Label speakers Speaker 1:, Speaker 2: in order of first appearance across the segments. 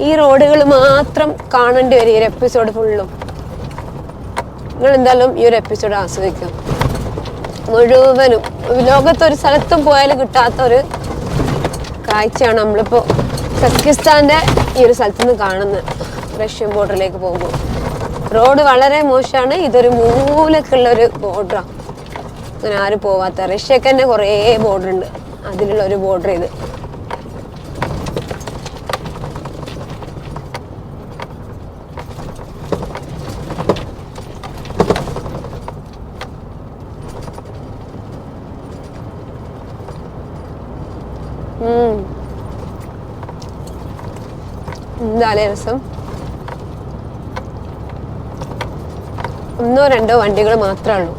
Speaker 1: ഈ റോഡുകൾ മാത്രം കാണേണ്ടി വരും ഈ ഒരു എപ്പിസോഡ് ഫുള്ളും നിങ്ങൾ എന്തായാലും ഈ ഒരു എപ്പിസോഡ് ആസ്വദിക്കാം മുഴുവനും. ലോകത്തൊരു സ്ഥലത്തും പോയാലും കിട്ടാത്ത ഒരു കാഴ്ചയാണ് നമ്മളിപ്പോൾ കസ്കിസ്ഥാന്റെ ഈ ഒരു സ്ഥലത്ത് നിന്ന് കാണുന്നത്. റഷ്യൻ ബോർഡറിലേക്ക് പോകുമ്പോൾ. റോഡ് വളരെ മോശമാണ്. ഇതൊരു മൂലക്കുള്ള ഒരു ബോർഡറാണ് അങ്ങനെ ആരും പോവാത്ത. റഷ്യക്ക് തന്നെ കുറേ ബോർഡർ ഉണ്ട്. അതിലുള്ള ഒരു ബോർഡർ ഇത്. എന്താലേ രസം ഒന്നോ രണ്ടോ വണ്ടികൾ മാത്രമേ ഉള്ളൂ.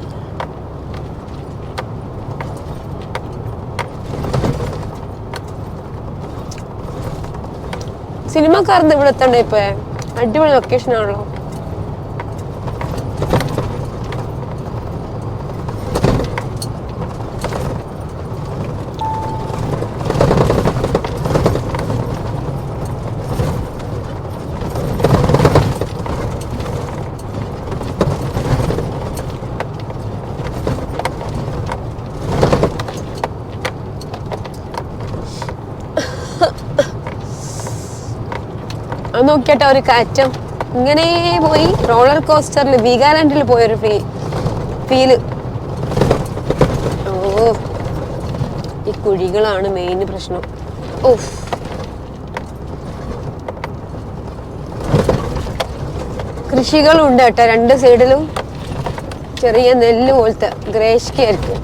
Speaker 1: സിനിമക്കാരന്ന് ഇവിടെ എത്തണ്ടേ ഇപ്പൊ? അടിപൊളി ലൊക്കേഷൻ ആണല്ലോ. അത് നോക്കിയാട്ടെ ഒരു കയറ്റം. ഇങ്ങനെ പോയി റോളർ കോസ്റ്ററിൽ വീഗാലാൻഡിൽ പോയൊരു ഫീ ഫീൽ ഓ ഈ കുഴികളാണ് മെയിൻ പ്രശ്നം. ഓഫ് കൃഷികളുണ്ട് കേട്ടോ രണ്ട് സൈഡിലും. ചെറിയ നെല്ല് പോലത്തെ ഗ്രേഷ്കയായിരിക്കും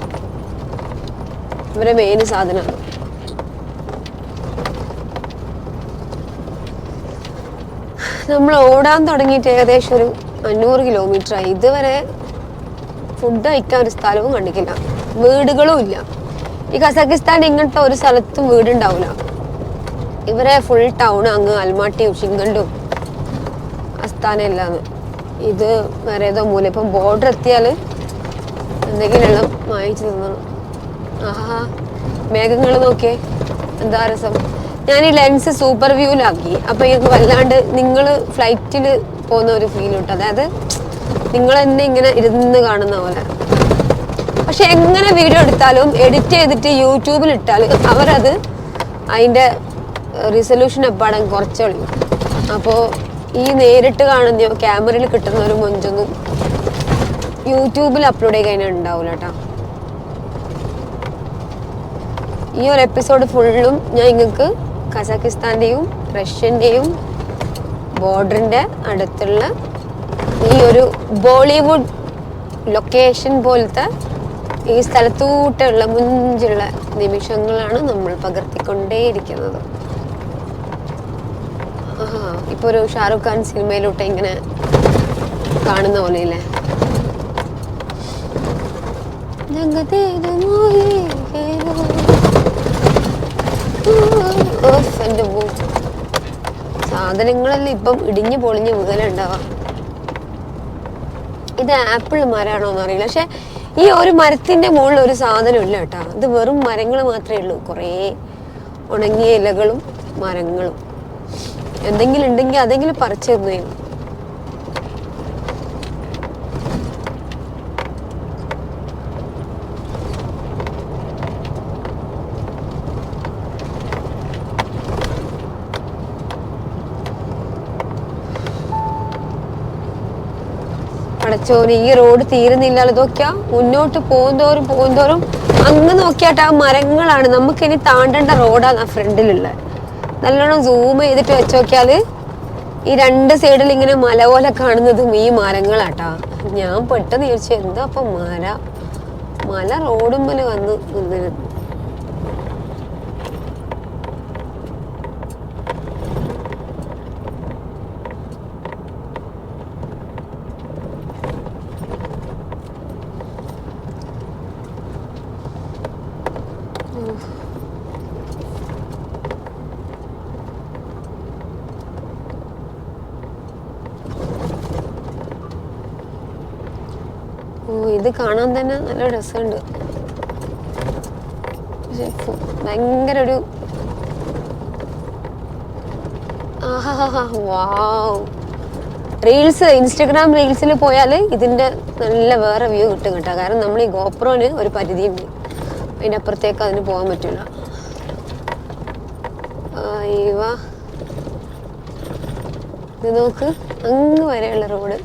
Speaker 1: ഇവരെ മെയിൻ സാധനമാണ് നമ്മൾ ഓടാൻ തുടങ്ങിയിട്ട് ഏകദേശം ഒരു അഞ്ഞൂറ് കിലോമീറ്റർ ആയി. ഇതുവരെ ഫുഡ് കഴിക്കാൻ ഒരു സ്ഥലവും കണ്ടിട്ടില്ല. വീടുകളും ഇല്ല. ഈ കസാക്കിസ്ഥാൻ ഇങ്ങനത്തെ ഒരു സ്ഥലത്തും വീടുണ്ടാവില്ല ഇവരെ ഫുൾ ടൗൺ അങ്ങ് അൽമാട്ടിയും ഷിങ്കണ്ടും അസ്ഥാനം ഇല്ലാന്ന് ഇത് വേറെ ഏതോ മൂല ഇപ്പം ബോർഡർ എത്തിയാൽ എന്തെങ്കിലും എല്ലാം വാങ്ങിച്ചു തിന്നണം ആഹാ. മേഘങ്ങൾ നോക്കിയേ. എന്താ രസം? ഞാൻ ഈ ലെൻസ് സൂപ്പർ വ്യൂലാക്കി അപ്പൊ എനിക്ക് വല്ലാണ്ട് നിങ്ങൾ ഫ്ലൈറ്റിൽ പോകുന്ന ഒരു ഫീൽ കിട്ടും അതായത് നിങ്ങൾ തന്നെ ഇങ്ങനെ ഇരുന്ന് കാണുന്ന പോലെ. പക്ഷെ എങ്ങനെ വീഡിയോ എടുത്താലും എഡിറ്റ് ചെയ്തിട്ട് യൂട്യൂബിൽ ഇട്ടാലും അവരത് അതിന്റെ റിസൊല്യൂഷൻ എപ്പാടും കുറച്ചൊള്ളു അപ്പോൾ ഈ നേരിട്ട് കാണുന്ന ക്യാമറയിൽ കിട്ടുന്ന ഒരു മൊഞ്ചൊന്നും യൂട്യൂബിൽ അപ്ലോഡ് ചെയ്ത് കഴിഞ്ഞാൽ ഉണ്ടാവില്ല കേട്ടോ ഈ ഒരു എപ്പിസോഡ് ഫുള്ളും ഞാൻ നിങ്ങൾക്ക് കസാക്കിസ്ഥാന്റെയും റഷ്യന്റെയും ബോർഡറിന്റെ അടുത്തുള്ള ഈ ഒരു ബോളിവുഡ് ലൊക്കേഷൻ പോലത്തെ ഈ സ്ഥലത്തൂട്ടുള്ള മുഞ്ചുള്ള നിമിഷങ്ങളാണ് നമ്മൾ പകർത്തിക്കൊണ്ടേയിരിക്കുന്നത്. ആഹാ ഇപ്പൊ ഒരു ഷാറുഖ് ഖാൻ സിനിമയിലോട്ട് ഇങ്ങനെ കാണുന്ന പോലെയല്ലേ? ജഗതേത് മോഹി സാധനങ്ങളെല്ലാം ഇപ്പം ഇടിഞ്ഞു പൊളിഞ്ഞ് വീലുണ്ടാവാം ഇത് ആപ്പിൾ മരമാണോന്ന് അറിയില്ല. പക്ഷെ ഈ ഒരു മരത്തിന്റെ മുകളിൽ ഒരു സാധനം ഇല്ല കേട്ടോ. ഇത് വെറും മരങ്ങൾ മാത്രമേ ഉള്ളൂ. കുറേ ഉണങ്ങിയ ഇലകളും മരങ്ങളും. എന്തെങ്കിലും ഉണ്ടെങ്കിൽ അതെങ്കിലും പറിച്ചു തന്നേനും ഈ റോഡ് തീരുന്നില്ല ഇതൊക്കെയാ മുന്നോട്ട് പോകുന്തോറും പോകുന്തോറും അങ്ങ് നോക്കിയാട്ട് ആ മരങ്ങളാണ്. നമുക്ക് ഇനി താണ്ടേണ്ട റോഡാണ് ആ ഫ്രണ്ടിലുള്ള. നല്ലോണം സൂം ചെയ്തിട്ട് വെച്ച് നോക്കിയാൽ ഈ രണ്ട് സൈഡിൽ ഇങ്ങനെ മല പോലെ കാണുന്നതും ഈ മരങ്ങളാട്ടാ. ഞാൻ പെട്ടെന്ന് ചോദിച്ചു എന്താ അപ്പൊ മല മല റോഡുമ്മൽ വന്ന് നിന്ന് ഓ ഇത് കാണാൻ തന്നെ നല്ല രസമുണ്ട്. ഭയങ്കര ഒരു റീൽസ് ഇൻസ്റ്റഗ്രാം റീൽസിൽ പോയാൽ ഇതിന്റെ നല്ല വേറെ വ്യൂ കിട്ടും കേട്ടോ. കാരണം നമ്മൾ ഈ ഗോപ്രോന് ഒരു പരിധിയുണ്ട് അതിന്റെ അപ്പുറത്തേക്ക് അതിന് പോകാൻ പറ്റില്ല. അയ്യോ. ഇത് നോക്ക് അങ്ങ് വരെയുള്ള റോഡ്.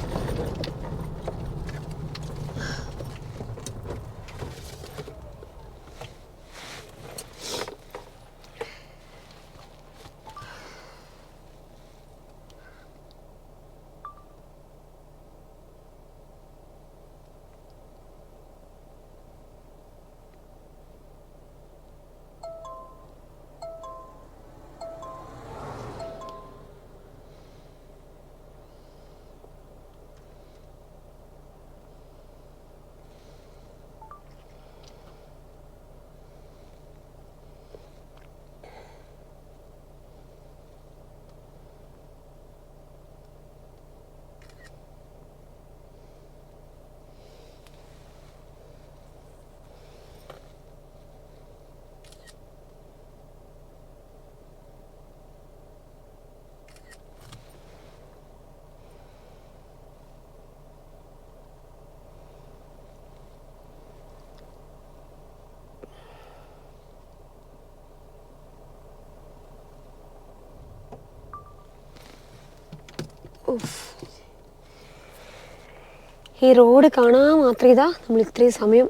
Speaker 1: ഈ റോഡ് കാണാൻ മാത്രം ഇതാ നമ്മൾ ഇത്രയും സമയം.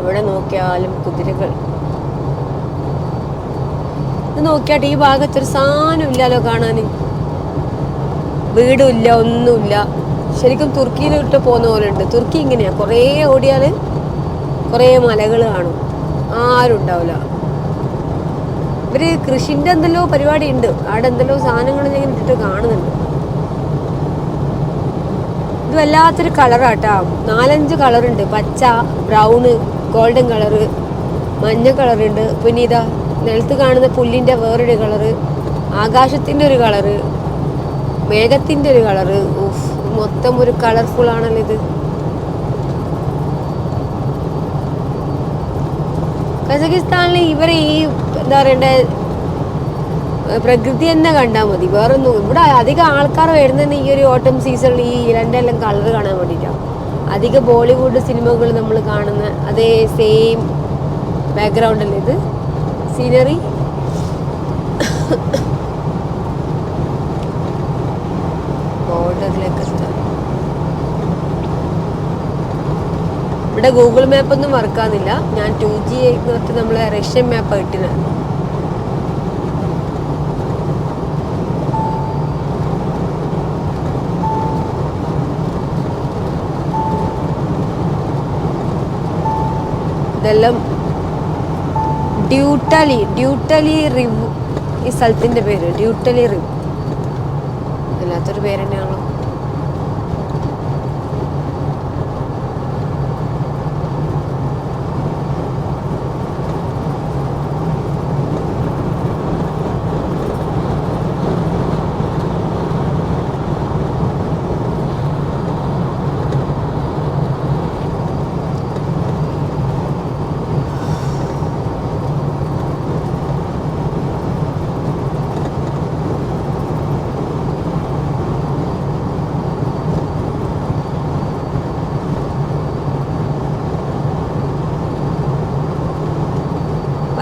Speaker 1: എവിടെ നോക്കിയാലും കുതിരകൾ. ഇത് നോക്കിയാട്ട് ഈ ഭാഗത്തൊരു സാധനം ഇല്ലല്ലോ കാണാൻ വീടുമില്ല ഒന്നുമില്ല. ശരിക്കും തുർക്കിയിലോട്ട് പോകുന്ന പോലെ ഉണ്ട് തുർക്കി ഇങ്ങനെയാ. കുറേ ഓടിയാൽ കുറേ മലകൾ കാണും. ആരും ഉണ്ടാവില്ല. ഇവർ കൃഷിന്റെ എന്തെല്ലോ പരിപാടി ഉണ്ട് അവിടെ എന്തെല്ലോ സാധനങ്ങൾ ഞാൻ ഇട്ടിട്ട് കാണുന്നുണ്ട്. ഇത് വല്ലാത്തൊരു കളറാട്ടാ. നാലഞ്ച് കളറുണ്ട്. പച്ച ബ്രൗണ് ഗോൾഡൻ കളറ് മഞ്ഞ കളറുണ്ട്. പിന്നെ ഇതാ നിലത്ത് കാണുന്ന പുല്ലിന്റെ വേറൊരു കളറ് ആകാശത്തിന്റെ ഒരു കളറ് മേഘത്തിന്റെ ഒരു കളറ്. മൊത്തം ഒരു കളർഫുൾ ആണല്ലോ ഇത്. കസക്കിസ്ഥാനിൽ ഇവരെ ഈ എന്താ പറയണ്ടേ? പ്രകൃതി തന്നെ കണ്ടാൽ മതി. വേറൊന്നും ഇവിടെ അധികം ആൾക്കാർ വരുന്നത് ഈ ഒരു ഓട്ടം സീസണിൽ ഈ രണ്ടെല്ലാം കളർ കാണാൻ വേണ്ടിയിട്ടാണ് അധിക ബോളിവുഡ് സിനിമകൾ നമ്മൾ കാണുന്ന അതേ സെയിം ബാക്ക്ഗ്രൗണ്ടല്ലേ ഇത്? സീനറി ഇവിടെ ഗൂഗിൾ മാപ്പ് ഒന്നും വർക്കാകുന്നില്ല ഞാൻ ടു ജി ആയിട്ട് നമ്മൾ റഷ്യൻ മാപ്പ് ഇട്ടിന് ഇതെല്ലാം ഡ്യൂട്ടലി ഡ്യൂട്ടലി റിവ് ഈ സ്ഥലത്തിന്റെ പേര് ഡ്യൂട്ടലി റിവ്. വല്ലാത്തൊരു പേര് തന്നെയാണല്ലോ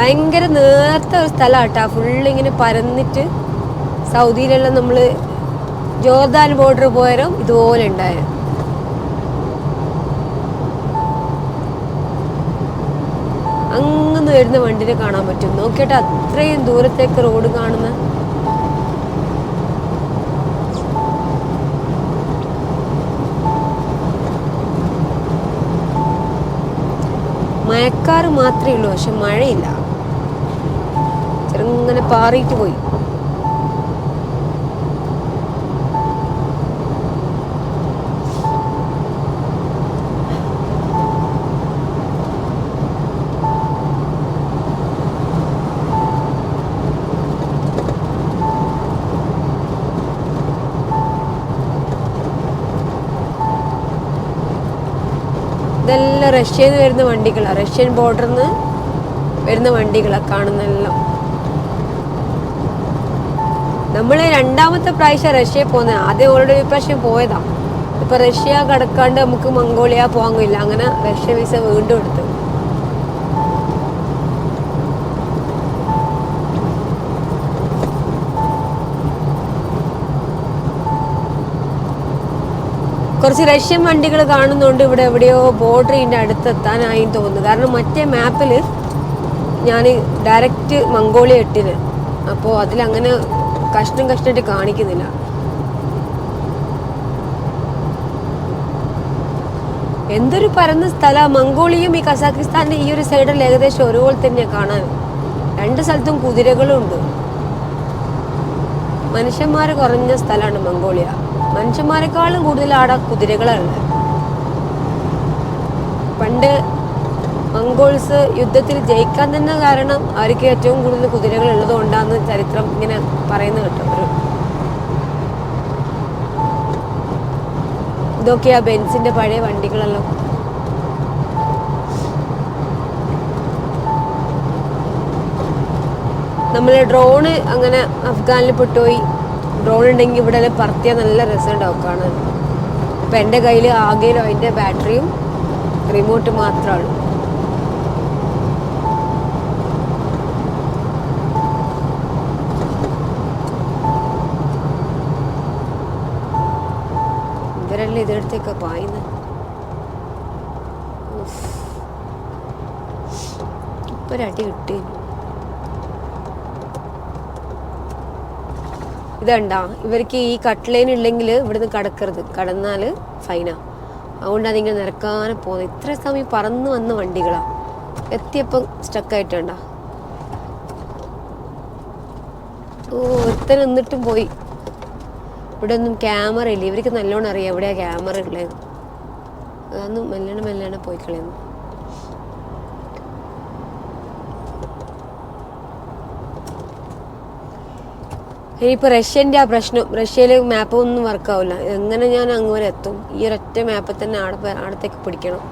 Speaker 1: ഭയങ്കര നേർത്ത ഒരു സ്ഥലമാട്ടാ. ഫുള്ള് ഇങ്ങനെ പരന്നിട്ട് സൗദിയിലെല്ലാം നമ്മൾ ജോർദാൻ ബോർഡർ പോയാലും ഇതുപോലെ ഉണ്ടായത്. അങ്ങന്ന് വരുന്ന വണ്ടിനെ കാണാൻ പറ്റും. നോക്കിയിട്ട് അത്രയും ദൂരത്തേക്ക് റോഡ് കാണുന്ന മഴക്കാറ് മാത്രമേ ഉള്ളൂ പക്ഷെ മഴയില്ല. അങ്ങനെ പാറിയിട്ട് പോയി. ഇതെല്ലാം റഷ്യയിൽ നിന്ന് വരുന്ന വണ്ടികളാണ് റഷ്യൻ ബോർഡറിൽ നിന്ന് വരുന്ന വണ്ടികളാണ് കാണുന്നതെല്ലാം. നമ്മൾ രണ്ടാമത്തെ പ്രാവശ്യം റഷ്യയിൽ പോകുന്നത് ആദ്യം ഓൾറെഡി പ്രാവശ്യം പോയതാ. ഇപ്പൊ റഷ്യ കടക്കാണ്ട് നമുക്ക് മംഗോളിയ പോകാൻ അങ്ങനെ റഷ്യ വിസ വീണ്ടും എടുത്തു. കുറച്ച് റഷ്യൻ വണ്ടികൾ കാണുന്നുണ്ട്. ഇവിടെ എവിടെയോ ബോർഡറിന്റെ അടുത്തെത്താനായി തോന്നുന്നു. കാരണം മറ്റേ മാപ്പിൽ ഞാൻ ഡയറക്റ്റ് മംഗോളിയ ഇട്ടിന്. അപ്പോൾ അതിലങ്ങനെ കഷ്ണം കഷ്ടമായിട്ട് കാണിക്കുന്നില്ല. എന്തൊരു പരന്ന സ്ഥലം. മംഗോളിയും ഈ കസാഖിസ്ഥാന്റെ ഈ ഒരു സൈഡിൽ ഏകദേശം ഒരുപോലെ തന്നെയാണ് കാണാൻ. രണ്ട് സ്ഥലത്തും കുതിരകളും ഉണ്ട് മനുഷ്യന്മാർ കുറഞ്ഞ സ്ഥലമാണ് മംഗോളിയ. മനുഷ്യന്മാരെക്കാളും കൂടുതൽ ആടെ കുതിരകളാണ് പണ്ട് മംഗോൾസ് യുദ്ധത്തിൽ ജയിക്കാൻ തന്നെ കാരണം അവർക്ക് ഏറ്റവും കൂടുതൽ കുതിരകൾ ഉള്ളത് കൊണ്ടാന്ന് ചരിത്രം ഇങ്ങനെ പറയുന്നത് കേട്ടോ. ഒരു ഇതൊക്കെയാ ബെൻസിന്റെ പഴയ വണ്ടികളെല്ലാം. നമ്മളെ ഡ്രോണ് അങ്ങനെ അഫ്ഗാനിൽ പെട്ടുപോയി. ഡ്രോൺ ഉണ്ടെങ്കിൽ ഇവിടെ പറത്തിയാൽ നല്ല രസമുണ്ടാവും കാണാൻ. ഇപ്പൊ എന്റെ കയ്യിൽ ആകെയിലും അതിന്റെ ബാറ്ററിയും റിമോട്ട് മാത്രമാണ് പായുന്ന. പായുന്നത് ഒരടി കിട്ടി. ഇതണ്ടാ? ഇവർക്ക് ഈ കട്ട് ലൈൻ ഇല്ലെങ്കിൽ ഇവിടുന്ന് കടക്കരുത്. കടന്നാൽ ഫൈനാ. അതുകൊണ്ട് അതിങ്ങനെ നിരക്കാനെ പോകുന്നത് ഇത്ര സമയം പറന്നു വന്ന വണ്ടികളാ. എത്തിയപ്പം സ്റ്റക്കായിട്ടുണ്ടാ. ഓ ഒരുത്തൻ പോയി. ഇവിടെ ഒന്നും ക്യാമറ ഇല്ല. ഇവർക്ക് നല്ലോണം അറിയാം എവിടെയാ ക്യാമറ ഉള്ളത് അതൊന്നും മെല്ലണ മെല്ലണ പോയി കളയുന്നു ഇനിയിപ്പോൾ റഷ്യന്റെ ആ പ്രശ്നം റഷ്യയിലെ മാപ്പ് ഒന്നും വർക്കാവില്ല എങ്ങനെ ഞാൻ അങ്ങ് വരെ എത്തും? ഈ ഒരൊറ്റ മാപ്പിൽ തന്നെ ആടെ അവിടത്തേക്ക് പിടിക്കണം.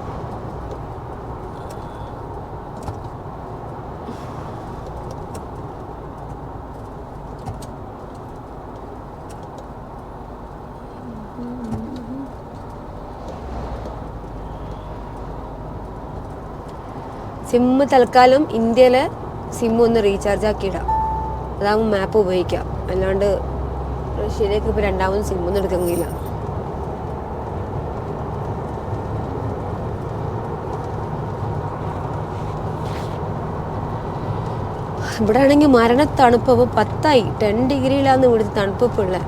Speaker 1: സിമ്മ് തൽക്കാലം ഇന്ത്യയിലെ സിമ്മ് ഒന്ന് റീചാർജ് ആക്കിയിടാം. അതാകുമ്പോൾ മാപ്പ് ഉപയോഗിക്കാം. അല്ലാണ്ട് റഷ്യയിലേക്ക് ഇപ്പോൾ രണ്ടാമത് സിമ്മൊന്നും എടുക്കുന്നില്ല ഇവിടെ ആണെങ്കിൽ മരണത്തണുപ്പ് അപ്പോൾ പത്തായി. ടെൻ ഡിഗ്രിയിലാണ് ഇവിടുത്തെ തണുപ്പ് ഇപ്പോൾ ഉള്ളത്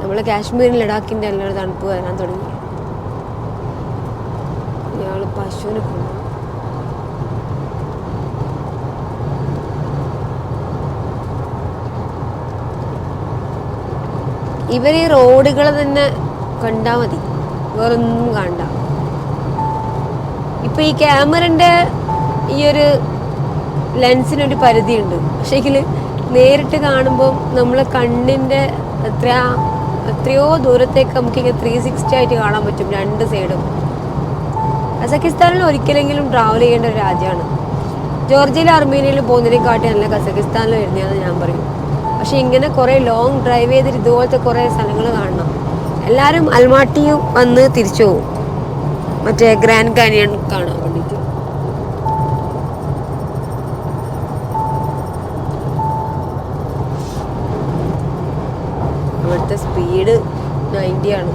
Speaker 1: നമ്മൾ കാശ്മീരിൽ ലഡാക്കിന്റെ എല്ലാവരും തണുപ്പ് വരാൻ തുടങ്ങി. ഇയാൾ പശുവിനെ കൊണ്ടു ഇവർ ഈ റോഡുകൾ തന്നെ കണ്ടാൽ മതി. വേറൊന്നും കണ്ട. ഇപ്പൊ ഈ ക്യാമറന്റെ ഈ ഒരു ലെൻസിനൊരു പരിധിയുണ്ട്. പക്ഷേങ്കിൽ നേരിട്ട് കാണുമ്പോൾ നമ്മളെ കണ്ണിന്റെ എത്ര എത്രയോ ദൂരത്തേക്ക് നമുക്ക് ഇങ്ങനെ ത്രീ സിക്സ്റ്റി ആയിട്ട് കാണാൻ പറ്റും രണ്ട് സൈഡും. കസക്കിസ്ഥാനിൽ ഒരിക്കലെങ്കിലും ട്രാവൽ ചെയ്യേണ്ട ഒരു രാജ്യമാണ്. ജോർജിയയിൽ അർമേനിയയിൽ പോകുന്നതിനെക്കാട്ടി നല്ല കസക്കിസ്ഥാനിൽ വരുന്നതെന്ന് ഞാൻ പറയും. പക്ഷെ ഇങ്ങനെ കുറേ ലോങ് ഡ്രൈവ് ചെയ്തിട്ട് ഇതുപോലത്തെ കുറേ സ്ഥലങ്ങൾ കാണണം. എല്ലാവരും അൽമാട്ടി വന്ന് തിരിച്ചു പോകും. മറ്റേ ഗ്രാൻഡ് കാനിയൺ കാണാൻ വേണ്ടിയിട്ട്. ഇവിടുത്തെ സ്പീഡ് നയന്റി ആണ്.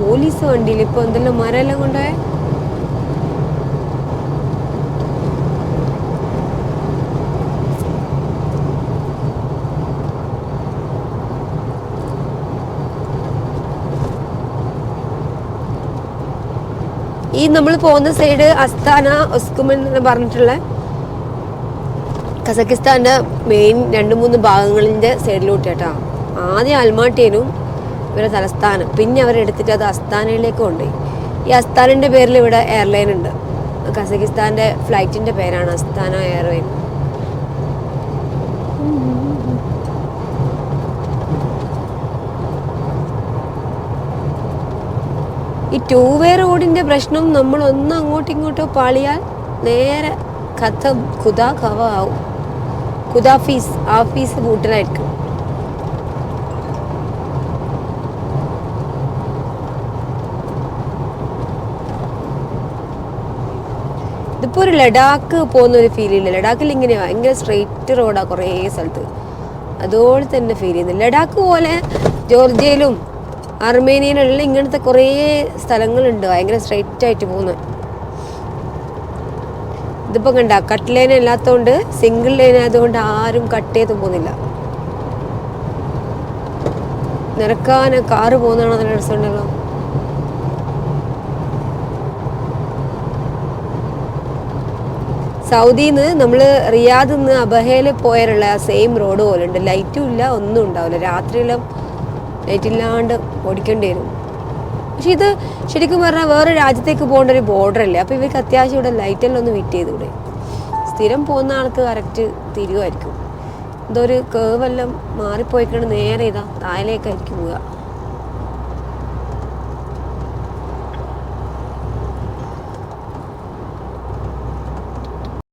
Speaker 1: പോലീസ് വണ്ടിയിൽ ഇപ്പൊ എന്തെല്ലാം മരമെല്ലാം കൊണ്ടുപോയ? ഈ നമ്മൾ പോകുന്ന സൈഡ് അസ്താന ഒസ്കുമൻ എന്ന് പറഞ്ഞിട്ടുള്ള കസക്കിസ്ഥാന്റെ മെയിൻ രണ്ട് മൂന്ന് ഭാഗങ്ങളിന്റെ സൈഡിലോട്ട് കേട്ടോ ആദ്യം അൽമാട്ടിയനും ഇവരെ തലസ്ഥാനം. പിന്നെ അവരെടുത്തിട്ട് അത് അസ്താനയിലേക്ക് കൊണ്ടുപോയി. ഈ അസ്താനന്റെ പേരിൽ ഇവിടെ എയർലൈൻ ഉണ്ട്. കസക്കിസ്ഥാന്റെ ഫ്ലൈറ്റിന്റെ പേരാണ് അസ്താന എയർലൈൻ ഈ ടൂ വേ റോഡിന്റെ പ്രശ്നം നമ്മൾ ഒന്ന് അങ്ങോട്ടും ഇങ്ങോട്ടോ പാളിയാൽ നേരെ കഥ ഖുദാ കവ ആവും. ഖുദാഫീസ് ആഫീസ് കൂട്ടലായിരിക്കും ഇതിപ്പോ ഒരു ലഡാക്ക് പോകുന്ന ഒരു ഫീൽ ഇല്ല. ലഡാക്കിൽ ഇങ്ങനെയാ ഭയങ്കര സ്ട്രെയിറ്റ് റോഡാ കുറേ സ്ഥലത്ത്. അതുപോലെ തന്നെ ഫീൽ ചെയ്യുന്നു. ലഡാക്ക് പോലെ ജോർജിയയിലും അർമേനിയയിലുള്ള ഇങ്ങനത്തെ കുറേ സ്ഥലങ്ങളുണ്ട്. ഭയങ്കര സ്ട്രെയിറ്റ് ആയിട്ട് പോകുന്നത് ഇതിപ്പോ കണ്ട കട്ട് ലൈൻ അല്ലാത്തതുകൊണ്ട് സിംഗിൾ ലൈൻ ആയതുകൊണ്ട് ആരും കട്ട് ചെയ്ത് പോകുന്നില്ല. നിരക്കാൻ കാറ് പോകുന്നതാണോ നല്ല രസമുണ്ടല്ലോ? നിന്ന് നമ്മൾ റിയാദിൽ നിന്ന് അബഹയിൽ പോയാലുള്ള ആ സെയിം റോഡ് പോലെ ഉണ്ട് ലൈറ്റും ഇല്ല ഒന്നും ഉണ്ടാവില്ല. രാത്രിയിലും ലൈറ്റ് ഇല്ലാണ്ട് ഓടിക്കേണ്ടി വരും. പക്ഷെ ഇത് ശരിക്കും പറഞ്ഞാൽ വേറെ രാജ്യത്തേക്ക് പോകേണ്ട ഒരു ബോർഡർ അല്ലേ അപ്പോൾ ഇവർക്ക് അത്യാവശ്യം ഇവിടെ ലൈറ്റെല്ലാം ഒന്ന് വിറ്റ് ചെയ്തൂടെ സ്ഥിരം പോകുന്ന ആൾക്ക് കറക്റ്റ് തിരിയുമായിരിക്കും ഇതൊരു കേവെല്ലാം മാറിപ്പോയിക്കൊണ്ട് നേരെ ഇതാ താഴേക്കായിരിക്കും പോവുക.